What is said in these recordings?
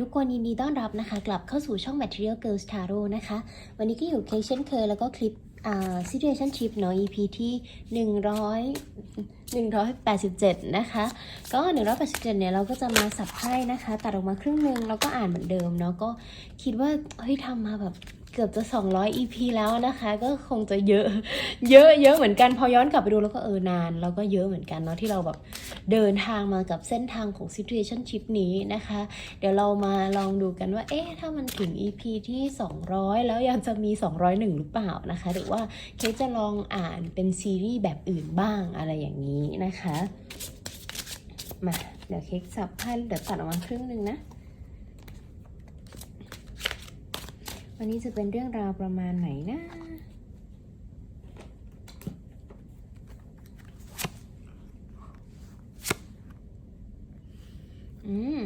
ทุกคนยินดีต้อนรับนะคะ กลับเข้าสู่ช่อง Material Girls Tarot นะคะ วันนี้ก็อยู่เคเช่นเคย แล้วก็คลิปอ่า Situation Trip เนาะ EP ที่ 100 187 นะคะ ก็ 187 เนี่ย เราก็จะมาสับไพ่นะคะ ตัดออกมาครึ่งหนึ่งแล้วก็อ่านเหมือนเดิมเนาะก็คิดว่าเฮ้ยทำมาแบบ เกือบจะ 200 EP แล้วนะคะ ก็คงจะเยอะ เยอะเยอะเหมือนกันพอย้อนกลับไปดูแล้วก็เออนาน แล้วก็เยอะเหมือนกันเนาะที่เราแบบเดินทางมากับเส้นทางของ situationship นี้นะคะ เดี๋ยวเรามาลองดูกันว่า เอ๊ะ ถ้ามันถึง EP ที่ 200 แล้วยังจะมี 201 หรือเปล่านะคะ หรือว่าเคสจะลองอ่านเป็นซีรีส์แบบอื่นบ้างอะไรอย่างนี้นะคะ มา เดี๋ยวเค้กสับไพ่เดี๋ยวตัดออกมาครึ่งหนึ่งนะ วันนี้จะเป็นเรื่องราวประมาณไหนนะอืม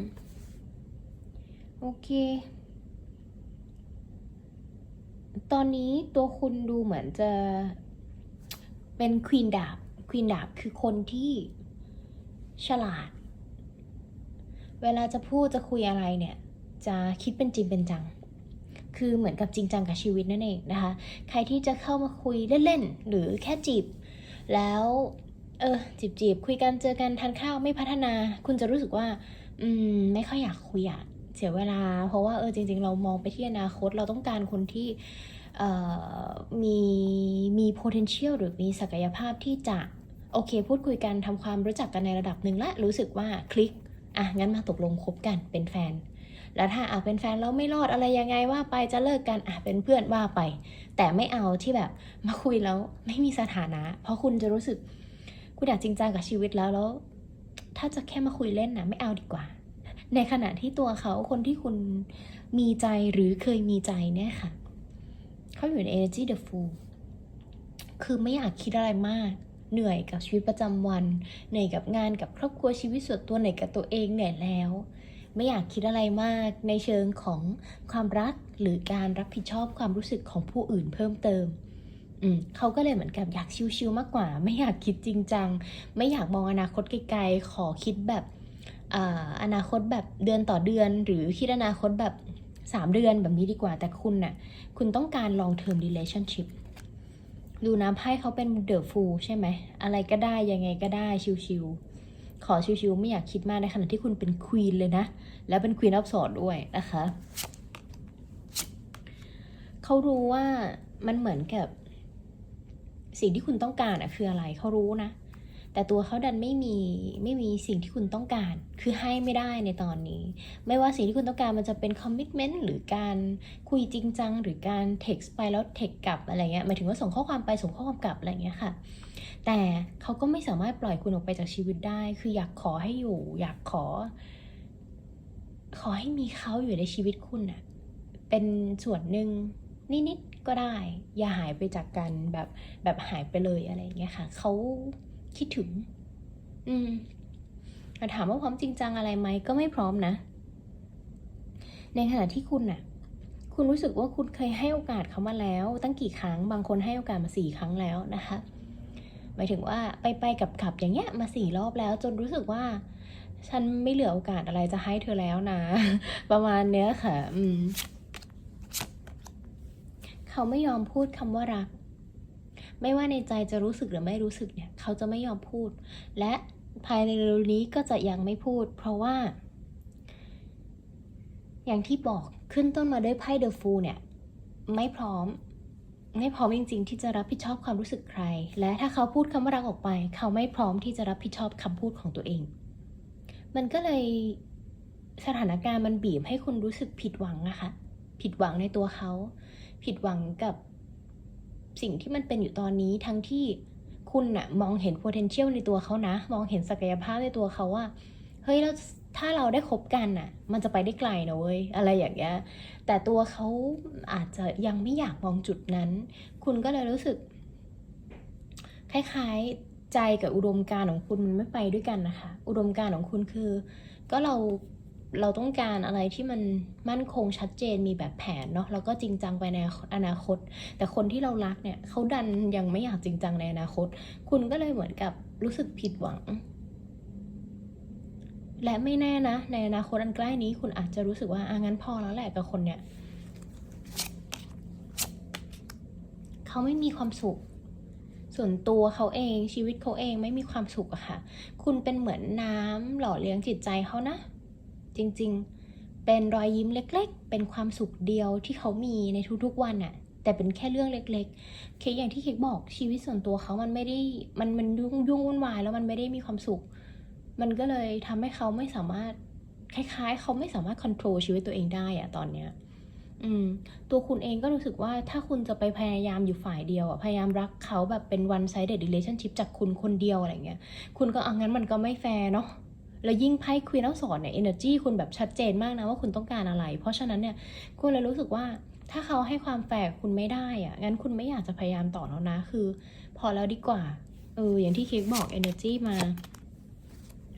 โอเค ตอนนี้ตัวคุณดูเหมือนจะเป็นควีนดาบควีนดาบคือคนที่ฉลาด เวลาจะพูดจะคุยอะไรเนี่ย จะคิดเป็นจริงเป็นจัง คือเหมือนกับจริงจังกับชีวิตนั่นเองนะคะ ใครที่จะเข้ามาคุยเล่นๆหรือแค่จีบ แล้วเออจีบจีบๆคุยกันเจอกันทานข้าวไม่พัฒนา คุณจะรู้สึกว่า อืม ไม่ค่อยอยากคุยอะเสียเวลา เพราะว่าเออจริง ๆ เรามองไปที่อนาคตเราต้องการคนที่เอ่อมีมี potential หรือมีศักยภาพที่จะโอเค พูดคุยกันทำความรู้จักกันในระดับหนึ่งและรู้สึกว่าคลิก อะ งั้นมาตกลงคบกันเป็นแฟน แล้วถ้าอะเป็นแฟนแล้วไม่รอดอะไรยังไงว่าไปจะเลิกกันอะเป็นเพื่อนว่าไป แต่ไม่เอาที่แบบมาคุยแล้วไม่มีสถานะ เพราะคุณจะรู้สึก คุณอยากจริงจังกับชีวิตแล้วแล้ว ถ้าจะแค่มาคุยเล่นนะไม่เอาดีกว่า ในขณะที่ตัวเขาคนที่คุณมีใจหรือเคยมีใจเนี่ยค่ะเขาอยู่ใน energy the fool คือไม่อยากคิดอะไรมาก เหนื่อยกับชีวิตประจำวัน เหนื่อยกับงานกับครอบครัวชีวิตส่วนตัวเหนื่อยกับตัวเองเหนื่อยแล้ว ไม่อยากคิดอะไรมากในเชิงของความรักหรือการรับผิดชอบความรู้สึกของผู้อื่นเพิ่มเติมอืมเขาก็เลยเหมือนกับอยากชิวๆมากกว่า ไม่อยากคิดจริงจัง ไม่อยากมองอนาคตไกลๆขอคิดแบบอนาคตแบบเดือนต่อเดือน หรือคิดอนาคตแบบสามเดือนแบบนี้ดีกว่าแต่คุณน่ะคุณต้องการ long term relationship ดูนะไพ่เขาเป็น the fool ใช่ไหม อะไรก็ได้ยังไงก็ได้ชิวๆ ขอชิวๆไม่อยากคิดมากในขณะที่คุณเป็นควีนเลยนะ แล้วเป็นควีนออฟสอดด้วยนะคะเขารู้ว่ามันเหมือนกับ สิ่งที่คุณต้องการอะคืออะไรเขารู้นะ แต่ตัวเขาดันไม่มีไม่มีสิ่งที่คุณต้องการ คือให้ไม่ได้ในตอนนี้ ไม่ว่าสิ่งที่คุณต้องการมันจะเป็นคอมมิ t เมนต์หรือการคุยจริงจัง หรือการเท็กซ์ไปแล้วเท็กกลับอะไรเงี้ยหมายถึงว่าส่งข้อความไปส่งข้อความกลับอะไรเงี้ยค่ะ แต่เขาก็ไม่สามารถปล่อยคุณออกไปจากชีวิตได้ คืออยากขอให้อยู่ อยากขอ ขอให้มีเขาอยู่ในชีวิตคุณน่ะเป็นส่วนหนึ่งนิดๆก็ได้ อย่าหายไปจากกันแบบแบบหายไปเลยอะไรเงี้ยค่ะเขา คิดถึง อืมแต่ถามว่าพร้อมจริงจังอะไรไหมก็ไม่พร้อมนะ ในขณะที่คุณน่ะ คุณรู้สึกว่าคุณเคยให้โอกาสเขามาแล้ว ตั้งกี่ครั้ง บางคนให้โอกาสมาสี่ครั้งแล้วนะคะ หมายถึงว่าไปไปกับขับอย่างเงี้ยมาสี่รอบแล้ว จนรู้สึกว่า ฉันไม่เหลือโอกาสอะไรจะให้เธอแล้วนะ ประมาณเนี้ยค่ะ อืม เขาไม่ยอมพูดคำว่ารัก ไม่ว่าในใจจะรู้สึกหรือไม่รู้สึกเนี่ยเขาจะไม่ยอมพูด และภายในเร็วนี้ก็จะยังไม่พูด เพราะว่า อย่างที่บอกขึ้นต้นมาด้วยไพ่เดอะฟูเนี่ย ไม่พร้อม ไม่พร้อมจริง ๆ ที่จะรับผิดชอบความรู้สึกใคร และถ้าเขาพูดคำว่ารักออกไป เขาไม่พร้อมที่จะรับผิดชอบคำพูดของตัวเอง มันก็เลยสถานการณ์มันบีบให้คุณรู้สึกผิดหวังนะคะ ผิดหวังในตัวเขา ผิดหวังกับ สิ่งที่มันเป็นอยู่ตอนนี้ทั้งที่คุณน่ะมองเห็น potential ในตัวเขานะ มองเห็นศักยภาพในตัวเขาว่า เฮ้ยแล้วถ้าเราได้คบกันน่ะ มันจะไปได้ไกลนะเว้ย อะไรอย่างเงี้ย แต่ตัวเขาอาจจะยังไม่อยากมองจุดนั้น คุณก็เลยรู้สึก คล้ายๆใจกับอุดมการณ์ของคุณมันไม่ไปด้วยกันนะคะ อุดมการณ์ของคุณคือ ก็เรา เราต้องการอะไรที่มันมั่นคงชัดเจนมีแบบแผนเนาะแล้วก็จริงจังไปในอนาคต แต่คนที่เรารักเนี่ยเขาดันยังไม่อยากจริงจังในอนาคต คุณก็เลยเหมือนกับรู้สึกผิดหวัง และไม่แน่นะ ในอนาคตอันใกล้นี้ คุณอาจจะรู้สึกว่าอะงั้นพอแล้วแหละกับคนเนี้ยเขาไม่มีความสุข ส่วนตัวเขาเองชีวิตเขาเองไม่มีความสุขอะค่ะ คุณเป็นเหมือนน้ำหล่อเลี้ยงจิตใจเขานะ จริง ๆ เป็นรอยยิ้มเล็ก ๆ เป็นความสุขเดียวที่เขามีในทุกๆวันอะแต่เป็นแค่เรื่องเล็กๆ เคกอย่างที่เคกบอกชีวิตส่วนตัวเขามันไม่ได้ มันมันยุ่งยุ่งวุ่นวายแล้วมันไม่ได้มีความสุข มันก็เลยทำให้เขาไม่สามารถคล้าย ๆ เขาไม่สามารถควบคุมชีวิตตัวเองได้อะตอนเนี้ยอืมตัวคุณเองก็รู้สึกว่าถ้าคุณจะไปพยายามอยู่ฝ่ายเดียวอะพยายามรักเขาแบบเป็น one sided relationship จากคุณคนเดียวอะไรเงี้ย คุณก็เอางั้นมันก็ไม่แฟร์เนาะ แล้วยิ่งไพ่ควีนเอาสอนเนี่ย energy คุณแบบชัดเจนมากนะว่าคุณต้องการอะไร เพราะฉะนั้นเนี่ยคุณเลยรู้สึกว่าถ้าเขาให้ความแฟร์คุณไม่ได้อะงั้นคุณไม่อยากจะพยายามต่อแล้วนะ คือ พอแล้วดีกว่า เออ อย่างที่เค้กบอก energy มา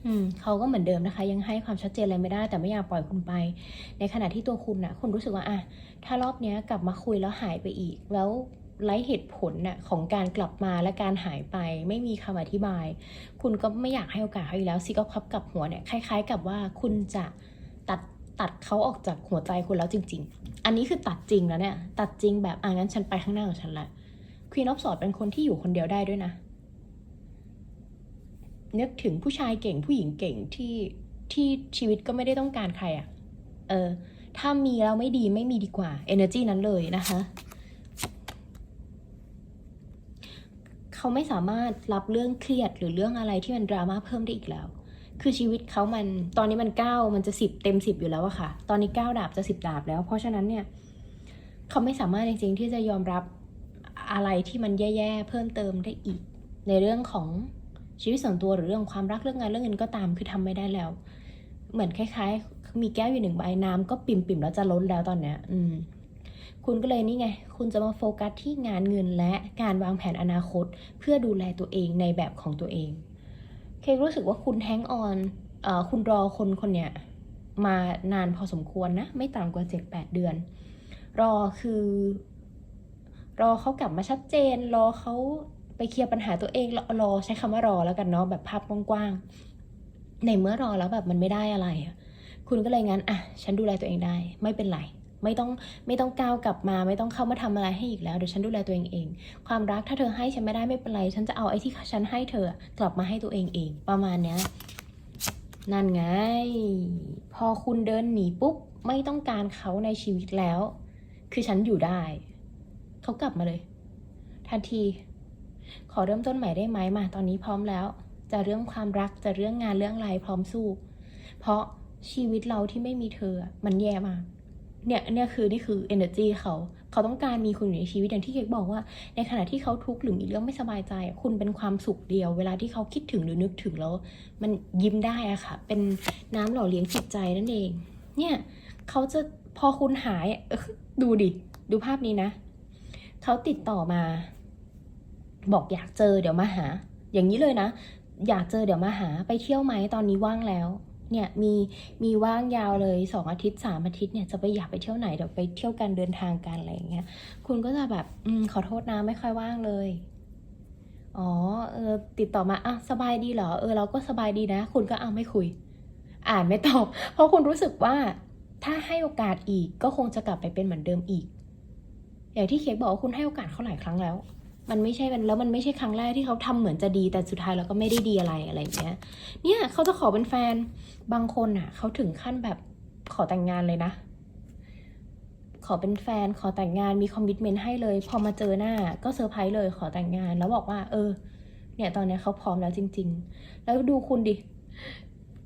อืม เขาก็เหมือนเดิมนะคะ ยังให้ความชัดเจนอะไรไม่ได้ แต่ไม่อยากปล่อยคุณไป ในขณะที่ตัวคุณน่ะ คุณรู้สึกว่า อะ ถ้ารอบเนี้ยกลับมาคุยแล้วหายไปอีก แล้ว ไร้เหตุผลน่ะของการกลับมาและการหายไป ไม่มีคำอธิบาย คุณก็ไม่อยากให้โอกาสเขาอีกแล้วซิก็พับกับหัวเนี่ยคล้าย ๆ กับว่าคุณจะตัดตัดเขาออกจากหัวใจคุณแล้วจริง ๆ อันนี้คือตัดจริงแล้วเนี่ย ตัดจริงแบบอะงั้นฉันไปข้างหน้าของฉันละควีนออฟสอดเป็นคนที่อยู่คนเดียวได้ด้วยนะนึกถึงผู้ชายเก่งผู้หญิงเก่งที่ที่ชีวิตก็ไม่ได้ต้องการใครอะ่ะ เออ ถ้ามีแล้วไม่ดีไม่มีดีกว่า energy นั้นเลยนะคะ เขาไม่สามารถรับเรื่องเครียดหรือเรื่องอะไรที่มันดราม่าเพิ่มได้อีกแล้ว คือชีวิตเขามันตอนนี้มันเก้ามันจะสิบเต็มสิบอยู่แล้วอะค่ะ ตอนนี้เก้าดาบจะสิบดาบแล้ว เพราะฉะนั้นเนี่ยเขาไม่สามารถจริงๆที่จะยอมรับอะไรที่มันแย่ๆเพิ่มเติมได้อีก ในเรื่องของชีวิตส่วนตัวหรือเรื่องความรักเรื่องงานเรื่องเงินก็ตามคือทำไม่ได้แล้ว เหมือนคล้าย ๆ มีแก้วอยู่หนึ่งใบน้ำก็ปิ่มๆแล้วจะล้นแล้วตอนเนี้ย อืม คุณก็เลยนี่ไง คุณจะมาโฟกัสที่งานเงินและการวางแผนอนาคต เพื่อดูแลตัวเองในแบบของตัวเอง เคกรู้สึกว่าคุณแฮงออนคุณรอคนคนเนี้ยมานานพอสมควรนะ ไม่ต่ำกว่าเจ็ดแปดเดือน รอคือ รอเขากลับมาชัดเจน รอเขาไปเคลียร์ปัญหาตัวเองรอรอใช้คำว่ารอแล้วกันเนาะแบบภาพกว้างๆในเมื่อรอแล้วแบบมันไม่ได้อะไร คุณก็เลยงั้นอะ ฉันดูแลตัวเองได้ ไม่เป็นไร ไม่ต้องไม่ต้องก้าวกลับมา ไม่ต้องเข้ามาทำอะไรให้อีกแล้วเดี๋ยวฉันดูแลตัวเองเอง ความรักถ้าเธอให้ฉันไม่ได้ไม่เป็นไร ฉันจะเอาไอ้ที่ฉันให้เธอกลับมาให้ตัวเองเอง ประมาณเนี้ยนั่นไง พอคุณเดินหนีปุ๊บ ไม่ต้องการเขาในชีวิตแล้ว คือฉันอยู่ได้ เขากลับมาเลย ทันที ขอเริ่มต้นใหม่ได้ไหมมาตอนนี้พร้อมแล้ว จะเรื่องความรักจะเรื่องงานเรื่องอะไรพร้อมสู้ เพราะชีวิตเราที่ไม่มีเธอ มันแย่มาก เนี่ยเนี่ยคือนี่คือ energy เขาเขาต้องการมีคุณอยู่ในชีวิตอย่างที่เค้กบอกว่า ในขณะที่เขาทุกข์หรือมีเรื่องไม่สบายใจ คุณเป็นความสุขเดียว เวลาที่เขาคิดถึงหรือนึกถึงแล้ว มันยิ้มได้อะค่ะ เป็นน้ำหล่อเลี้ยงจิตใจนั่นเอง เนี่ยเขาจะพอคุณหายดูดิ ดูภาพนี้นะ เขาติดต่อมา บอกอยากเจอเดี๋ยวมาหา อย่างนี้เลยนะ อยากเจอเดี๋ยวมาหา ไปเที่ยวไหมตอนนี้ว่างแล้ว เนี่ยมีมีว่างยาวเลยสองอาทิตย์สามอาทิตย์เนี่ยจะไปอยากไปเที่ยวไหนเดี๋ยวไปเที่ยวกันเดินทางกันอะไรอย่างเงี้ยคุณก็จะแบบอืมขอโทษนะไม่ค่อยว่างเลยอ๋อเออติดต่อมาอะสบายดีเหรอเออเราก็สบายดีนะ คุณก็เอาไม่คุย อ่านไม่ตอบเพราะคุณรู้สึกว่าถ้าให้โอกาสอีกก็คงจะกลับไปเป็นเหมือนเดิมอีก อย่างที่เคกบอกว่าคุณให้โอกาสเขาหลายครั้งแล้ว มันไม่ใช่มันแล้วมันไม่ใช่ครั้งแรกที่เขาทำเหมือนจะดีแต่สุดท้ายเราก็ไม่ได้ดีอะไรอะไรอย่างเงี้ย เนี่ยเขาจะขอเป็นแฟนบางคนอะเขาถึงขั้นแบบขอแต่งงานเลยนะ ขอเป็นแฟนขอแต่งงานมีคอมมิชเมนต์ให้เลย พอมาเจอหน้าก็เซอร์ไพรส์เลยขอแต่งงาน แล้วบอกว่า เออ เนี่ยตอนเนี้ยเขาพร้อมแล้วจริง ๆ แล้วดูคุณดิ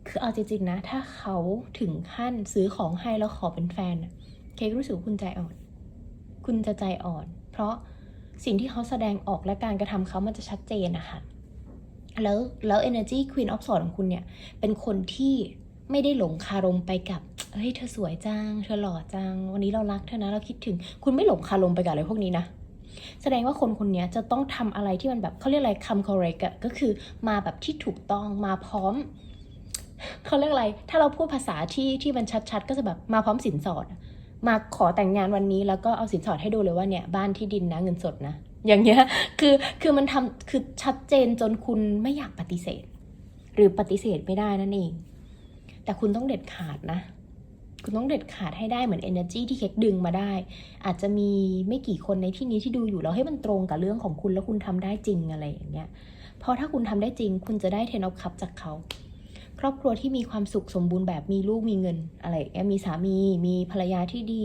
คือเอาจริงๆนะ ถ้าเขาถึงขั้นซื้อของให้แล้วขอเป็นแฟน เคกรู้สึกคุณใจอ่อน คุณจะใจอ่อน เพราะ สิ่งที่เขาแสดงออกและการกระทำเขามันจะชัดเจนนะคะแล้วแล้ว energy queen of swords ของคุณเนี่ย เป็นคนที่ไม่ได้หลงคารมไปกับเฮ้ยเธอสวยจัง เธอหล่อจัง วันนี้เรารักเธอนะเราคิดถึง คุณไม่หลงคารมไปกับอะไรพวกนี้นะ แสดงว่าคนคนนี้จะต้องทำอะไรที่มันแบบเขาเรียกอะไรคำ correct อะก็คือมาแบบที่ถูกต้องมาพร้อมเขาเรียกอะไร ถ้าเราพูดภาษาที่ที่มันชัดๆ ก็จะแบบมาพร้อมสินสอด มาขอแต่งงานวันนี้แล้วก็เอาสินสอดให้ดูเลยว่าเนี่ยบ้านที่ดินนะเงินสดนะ อย่างเงี้ยคือคือมันทำคือชัดเจนจนคุณไม่อยากปฏิเสธ หรือปฏิเสธไม่ได้นั่นเอง แต่คุณต้องเด็ดขาดนะคุณต้องเด็ดขาดให้ได้เหมือน energy ที่เค้กดึงมาได้ อาจจะมีไม่กี่คนในที่นี้ที่ดูอยู่แล้วให้มันตรงกับเรื่องของคุณแล้วคุณทำได้จริงอะไรอย่างเงี้ยเพราะถ้าคุณทำได้จริง คุณจะได้เทนอ f คัพจากเขา รอบครัวที่มีความสุขสมบูรณ์แบบมีลูกมีเงินอะไรย่างเงี้ยมีสามีมีภรรยาที่ดี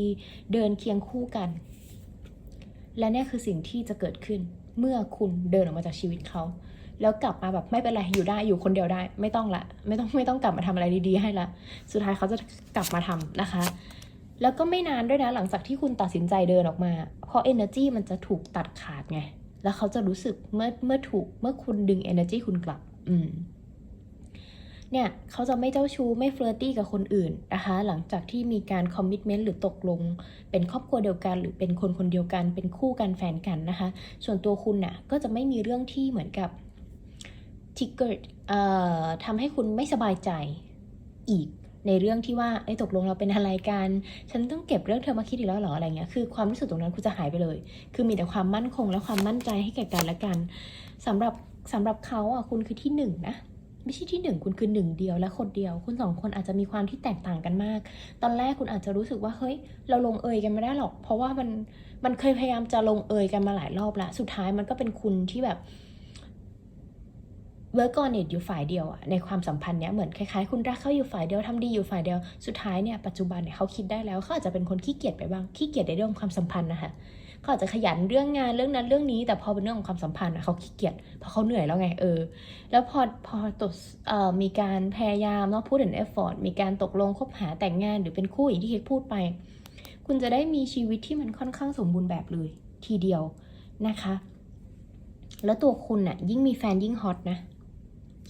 เดินเคียงคู่กัน และนี่คือสิ่งที่จะเกิดขึ้นเมื่อคุณเดินออกมาจากชีวิตเขาแล้วกลับมาแบบไม่เป็นไรอยู่ได้อยู่คนเดียวได้ ไม่ต้องละไม่ต้องไม่ต้องกลับมาทำอะไรดีๆให้ละสุดท้ายเขาจะกลับมาทำนะคะ แล้วก็ไม่นานด้วยนะหลังจากที่คุณตัดสินใจเดินออกมา เพราะ energy มันจะถูกตัดขาดไง แล้วเขาจะรู้สึกเมื่อเมื่อถูกเมื่อคุณดึง energy คุณกลับ อืม เนี่ยเขาจะไม่เจ้าชู้ไม่เฟลอร์ตี้กับคนอื่นนะคะหลังจากที่มีการคอมมิ t เมนต์หรือตกลง เป็นครอบครัวเดียวกัน หรือเป็นคนคนเดียวกัน เป็นคู่กันแฟนกันนะคะ ส่วนตัวคุณน่ะก็จะไม่มีเรื่องที่เหมือนกับทิกเกอร์เอ่อทำให้คุณไม่สบายใจอีกในเรื่องที่ว่าไอ้ตกลงเราเป็นอะไรกัน ฉันต้องเก็บเรื่องเธอมาคิดอีกแล้วหรออะไรเงี้ย คือความรู้สึกตรงนั้นคุณจะหายไปเลย คือมีแต่ความมั่นคงและความมั่นใจให้แก่กันและกันสำหรับสำหรับเขาอะคุณคือที่หนึ่งนะ ไม่ใช่ที่หนึ่งคุณคือหนึ่งเดียวและคนเดียว คุณสองคนอาจจะมีความที่แตกต่างกันมาก ตอนแรกคุณอาจจะรู้สึกว่าเฮ้ย เราลงเอยกันไม่ได้หรอก เพราะว่ามันมันเคยพยายามจะลงเอยกันมาหลายรอบละสุดท้ายมันก็เป็นคุณที่แบบ work on it อยู่ฝ่ายเดียวอะในความสัมพันธ์เนี้ยเหมือนคล้ายๆ คุณรักเขาอยู่ฝ่ายเดียวทำดีอยู่ฝ่ายเดียว สุดท้ายเนี่ยปัจจุบันเนี่ยเขาคิดได้แล้วเขาอาจจะเป็นคนขี้เกียจไปบ้างขี้เกียจในเรื่องความสัมพันธ์นะคะ เขาอาจจะขยันเรื่องงานเรื่องนั้นเรื่องนี้ แต่พอเป็นเรื่องของความสัมพันธ์อะเขาขี้เกียจเพราะเขาเหนื่อยแล้วไงเออ แล้วพอพอตดเอ่อมีการพยายามเนาะพูดถึงเอฟฟอร์ตมีการตกลงคบหาแต่งงานหรือเป็นคู่อย่างที่เคพูดไป คุณจะได้มีชีวิตที่มันค่อนข้างสมบูรณ์แบบเลยทีเดียวนะคะ แล้วตัวคุณน่ะยิ่งมีแฟนยิ่งฮอตนะ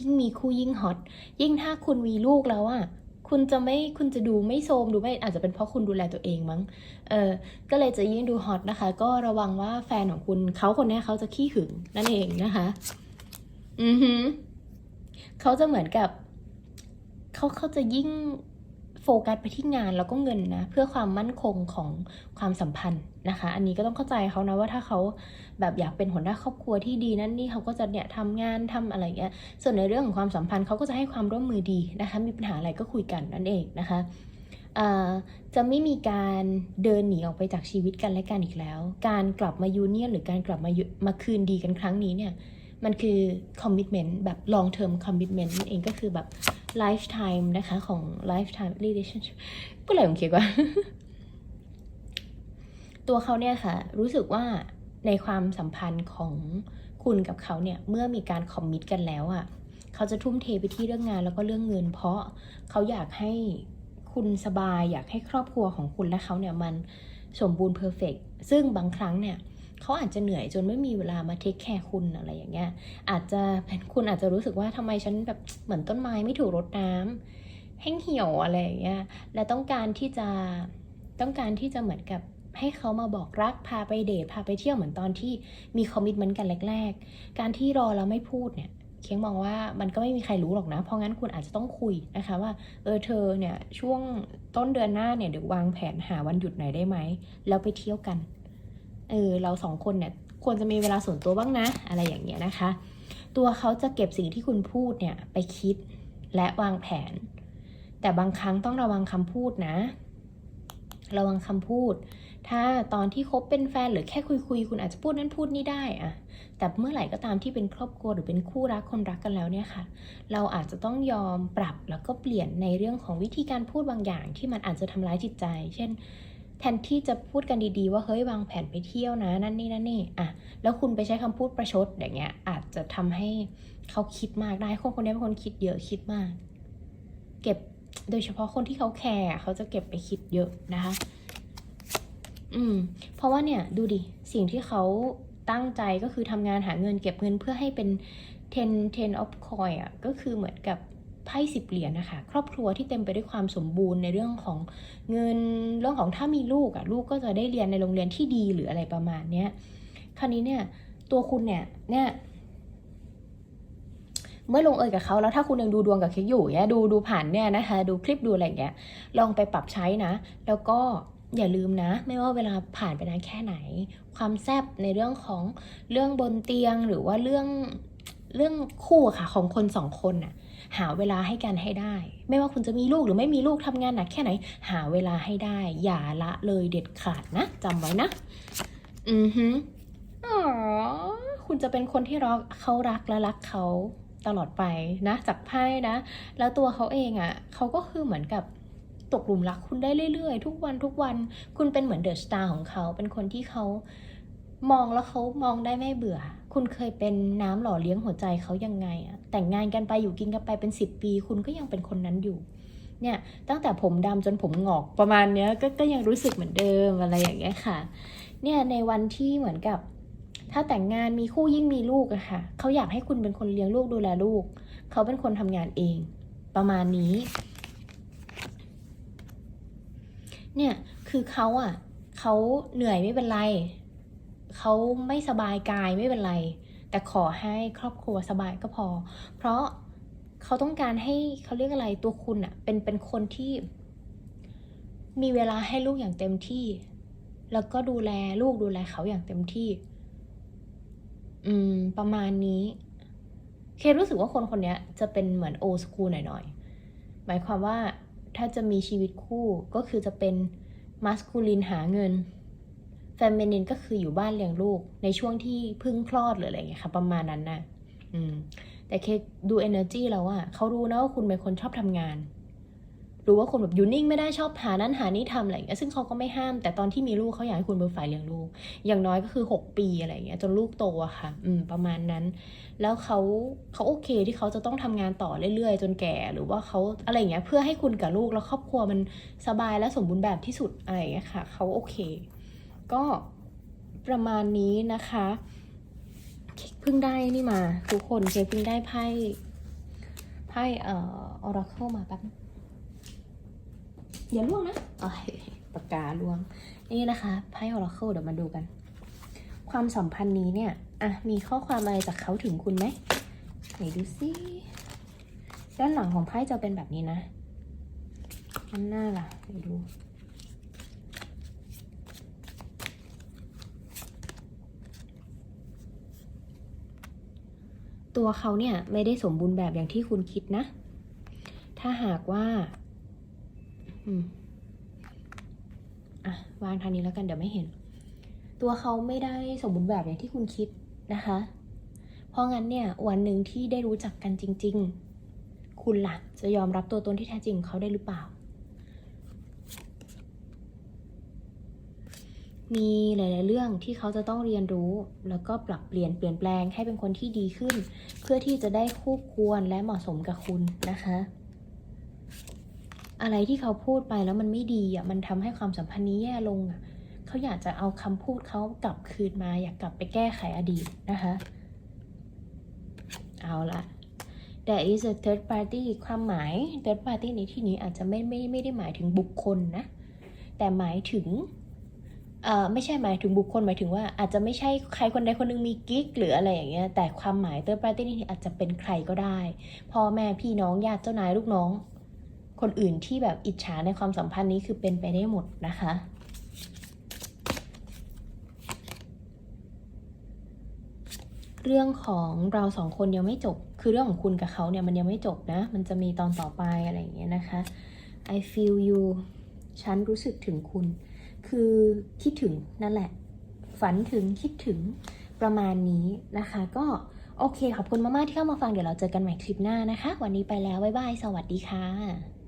ยิ่งมีคู่ยิ่งฮอตยิ่งถ้าคุณมีลูกแล้วอะ คุณจะไม่คุณจะดูไม่โทมดูไม่อาจจะเป็นเพราะคุณดูแลตัวเองมั้งเออก็เลยจะยิ่งดูฮอตนะคะ ก็ระวังว่าแฟนของคุณเขาคนนี้เขาจะขี้หึงนั่นเองนะคะอือหือเขาจะเหมือนกับเขาเขาจะยิ่ง โฟกัสไปที่งานแล้วก็เงินนะเพื่อความมั่นคงของความสัมพันธ์นะคะ อันนี้ก็ต้องเข้าใจเขานะว่าถ้าเขาแบบอยากเป็นหัวหน้าครอบครัวที่ดีนั่นนี่เขาก็จะเนี่ยทำงานทำอะไรเงี้ยส่วนในเรื่องของความสัมพันธ์เขาก็จะให้ความร่วมมือดีนะคะ มีปัญหาอะไรก็คุยกันนั่นเองนะคะจะไม่มีการเดินหนีออกไปจากชีวิตกันและกันอีกแล้ว การกลับมายูเนียนหรือการกลับมามาคืนดีกันครั้งนี้เนี่ย มันคือ commitment แบบ long term commitment นั่นเองก็คือแบบ lifetime นะคะของ lifetime relationship ก็เลยผมเขียนว่า ตัวเขาเนี่ยค่ะ รู้สึกว่าในความสัมพันธ์ของคุณกับเขาเนี่ย เมื่อมีการคอมมิตกันแล้วอะ่ะ เขาจะทุ่มเทไปที่เรื่องงานแล้วก็เรื่องเงิน เพราะเขาอยากให้คุณสบายอยากให้ครอบครัวของคุณและเขาเนี่ยมันสมบูรณ์เพอร์เฟกซึ่งบางครั้งเนี่ย เขาอาจจะเหนื่อยจนไม่มีเวลามาเทคแคร์คุณอะไรอย่างเงี้ย อาจจะคุณอาจจะรู้สึกว่าทำไมฉันแบบเหมือนต้นไม้ไม่ถูกรดน้ำแห้งเหี่ยวอะไรอย่างเงี้ย และต้องการที่จะต้องการที่จะเหมือนกับให้เขามาบอกรักพาไปเดทพาไปเที่ยวเหมือนตอนที่มีคอมมิตเมนต์กันแรก ๆ การที่รอแล้วไม่พูดเนี่ยเคียงมองว่ามันก็ไม่มีใครรู้หรอกนะ เพราะงั้นคุณอาจจะต้องคุยนะคะว่า เออเธอเนี่ยช่วงต้นเดือนหน้าเนี่ยเดี๋ยววางแผนหาวันหยุดไหนได้ไหม แล้วไปเที่ยวกัน เออเราสองคนเนี่ยควรจะมีเวลาส่วนตัวบ้างนะ อะไรอย่างเงี้ยนะคะ ตัวเขาจะเก็บสิ่งที่คุณพูดเนี่ยไปคิดและวางแผน แต่บางครั้งต้องระวังคำพูดนะ ระวังคำพูด ถ้าตอนที่คบเป็นแฟนหรือแค่คุยคุยๆคุณอาจจะพูดนั้นพูดนี่ได้อะแต่เมื่อไหร่ก็ตามที่เป็นครอบครัวหรือเป็นคู่รักคนรักกันแล้วเนี่ยค่ะ เราอาจจะต้องยอมปรับแล้วก็เปลี่ยนในเรื่องของวิธีการพูดบางอย่างที่มันอาจจะทำร้ายจิตใจ เช่น แทนที่จะพูดกันดีๆ ว่าเฮ้ยวางแผนไปเที่ยวนะนั่นนี่นั่นนี่อะแล้วคุณไปใช้คำพูดประชดอย่างเงี้ย อาจจะทำให้เขาคิดมากได้คนคนนี้เป็นคนคิดเยอะคิดมาก เก็บโดยเฉพาะคนที่เขาแคร์เขาจะเก็บไปคิดเยอะนะคะ อืม เพราะว่าเนี่ยดูดิสิ่งที่เขาตั้งใจก็คือทำงานหาเงินเก็บเงินเพื่อให้เป็น ten ten of coin อะก็คือเหมือนกับ ไพ่สิบเหรียญนะคะ ครอบครัวที่เต็มไปด้วยความสมบูรณ์ในเรื่องของเงินเรื่องของถ้ามีลูกอะลูกก็จะได้เรียนในโรงเรียนที่ดีหรืออะไรประมาณเนี้ยคราวนี้เนี่ยตัวคุณเนี่ยเนี่ยเมื่อลงเอยกับเขาแล้วถ้าคุณยังดูดวงกับเค้กอยู่เนี่ยดูดูผ่านเนี่ยนะคะ ดูคลิปดูอะไรอย่างเงี้ยลองไปปรับใช้นะ แล้วก็อย่าลืมนะ ไม่ว่าเวลาผ่านไปนานแค่ไหน ความแซบในเรื่องของเรื่องบนเตียงหรือว่าเรื่องเรื่องคู่ค่ะของคนสองคนน่ะ หาเวลาให้กันให้ได้ ไม่ว่าคุณจะมีลูกหรือไม่มีลูกทำงานหนักแค่ไหน หาเวลาให้ได้ อย่าละเลยเด็ดขาดนะจำไว้นะ อือฮึอ๋อคุณจะเป็นคนที่รักเขารักและรักเขาตลอดไปนะจากไพ่นะ แล้วตัวเขาเองอะ่ะเขาก็คือเหมือนกับตกหลุมรักคุณได้เรื่อยๆ ทุกวันทุกวันคุณเป็นเหมือนเดอะสตาร์ของเขา เป็นคนที่เขามองแล้วเขามองได้ไม่เบื่อ คุณเคยเป็นน้ำหล่อเลี้ยงหัวใจเขายังไงอะแต่งงานกันไปอยู่กินกันไปเป็นสิบปี คุณก็ยังเป็นคนนั้นอยู่ เนี่ยตั้งแต่ผมดำจนผมหงอกประมาณเนี้ยกก็ยังรู้สึกเหมือนเดิมอะไรอย่างเงี้ยค่ะ เนี่ยในวันที่เหมือนกับ ถ้าแต่งงานมีคู่ยิ่งมีลูกอะค่ะเขาอยากให้คุณเป็นคนเลี้ยงลูกดูแลลูก เขาเป็นคนทำงานเอง ประมาณนี้ เนี่ยคือเขาอะเขาเหนื่อยไม่เป็นไร เขาไม่สบายกายไม่เป็นไร แต่ขอให้ครอบครัวสบายก็พอ เพราะเขาต้องการให้เขาเรียกอะไรตัวคุณอะเป็นเป็นคนที่ มีเวลาให้ลูกอย่างเต็มที่ แล้วก็ดูแลลูกดูแลเขาอย่างเต็มที่ อืม ประมาณนี้ เครู้สึกว่าคนคนนี้จะเป็นเหมือนโอสคูลหน่อยๆ หมายความว่าถ้าจะมีชีวิตคู่ก็คือจะเป็นมัสคูลินหาเงิน ฟมินินก็คืออยู่บ้านเลี้ยงลูกในช่วงที่เพิ่งคลอดหรืออะไรอย่างเงี้ยค่ะประมาณนั้นนะอืม แต่เคดู energy แล้วอะเขารู้นะว่าคุณเป็นคนชอบทำงานรู้ว่าคนแบบอยู่นิ่งไม่ได้ชอบหานั้นหานี่ทำอะไรอย่างเงี้ยซึ่งเขาก็ไม่ห้าม แต่ตอนที่มีลูกเขาอยากให้คุณเป็นฝ่ายเลี้ยงลูก อย่างน้อยก็คือ 6 ปีอะไรอย่างเงี้ยจนลูกโตอะค่ะ อืม ประมาณนั้น แล้วเขาเขาโอเคที่เขาจะต้องทำงานต่อเรื่อยๆ จนแก่หรือว่าเขาอะไรอย่างเงี้ยเพื่อให้คุณกับลูกแล้วครอบครัวมันสบายและสมบูรณ์แบบที่สุดอะไรอย่างเงี้ยค่ะเขาโอเค ก็ประมาณนี้นะคะเพิ่งได้นี่มา ทุกคนเคเพิ่งได้ไพ่ไพ่เอ่อออราเคิลมาแป๊บอย่าล่วงนะอ๋อปากกาล่วง นี่นะคะไพ่ออราเคิลเดี๋ยวมาดูกัน ความสัมพันธ์นี้เนี่ยอะมีข้อความอะไรจากเขาถึงคุณไหมไหนดูสิด้านหลังของไพ่จะเป็นแบบนี้นะด้านหน้าล่ะเดี๋ยวดู ตัวเขาเนี่ยไม่ได้สมบูรณ์แบบอย่างที่คุณคิดนะ ถ้าหากว่าอืมอะวางทางนี้แล้วกันเดี๋ยวไม่เห็น ตัวเขาไม่ได้สมบูรณ์แบบอย่างที่คุณคิดนะคะ เพราะงั้นเนี่ย วันหนึ่งที่ได้รู้จักกันจริง ๆ คุณล่ะจะยอมรับตัวตนที่แท้จริงเขาได้หรือเปล่า มีหลาย ๆ เรื่องที่เขาจะต้องเรียนรู้ แล้วก็ปรับเปลี่ยนเปลี่ยนแปลงให้เป็นคนที่ดีขึ้น เพื่อที่จะได้คู่ควรและเหมาะสมกับคุณนะคะ อะไรที่เขาพูดไปแล้วมันไม่ดีอะมันทำให้ความสัมพันธ์นี้แย่ลงอะเขาอยากจะเอาคำพูดเขากลับคืนมา อยากกลับไปแก้ไขอดีตนะคะ เอาละ there is a third party ความหมาย third party ในที่นี้อาจจะไม่ไม่ไม่ได้หมายถึงบุคคลนะ แต่หมายถึง เอ่อไม่ใช่หมายถึงบุคคลหมายถึงว่าอาจจะไม่ใช่ใครคนใดคนหนึงมีกิ๊กหรืออะไรอย่างเงี้ยแต่ความหมาย third party นี่อาจจะเป็นใครก็ได้พ่อแม่พี่น้องญาติเจ้านายลูกน้อง คนอื่นที่แบบอิจฉาในความสัมพันธ์นี้คือเป็นไปได้หมดนะคะเรื่องของเราสองคนยังไม่จบ คือเรื่องของคุณกับเขาเนี่ยมันยังไม่จบนะ มันจะมีตอนต่อไปอะไรอย่างเงี้ยนะคะ I feel you ฉันรู้สึกถึงคุณ คือคิดถึงนั่นแหละ ฝันถึงคิดถึงประมาณนี้นะคะ ก็โอเค ขอบคุณมากๆที่เข้ามาฟังเดี๋ยวเราเจอกันใหม่คลิปหน้านะคะ วันนี้ไปแล้ว บ๊ายบาย สวัสดีค่ะ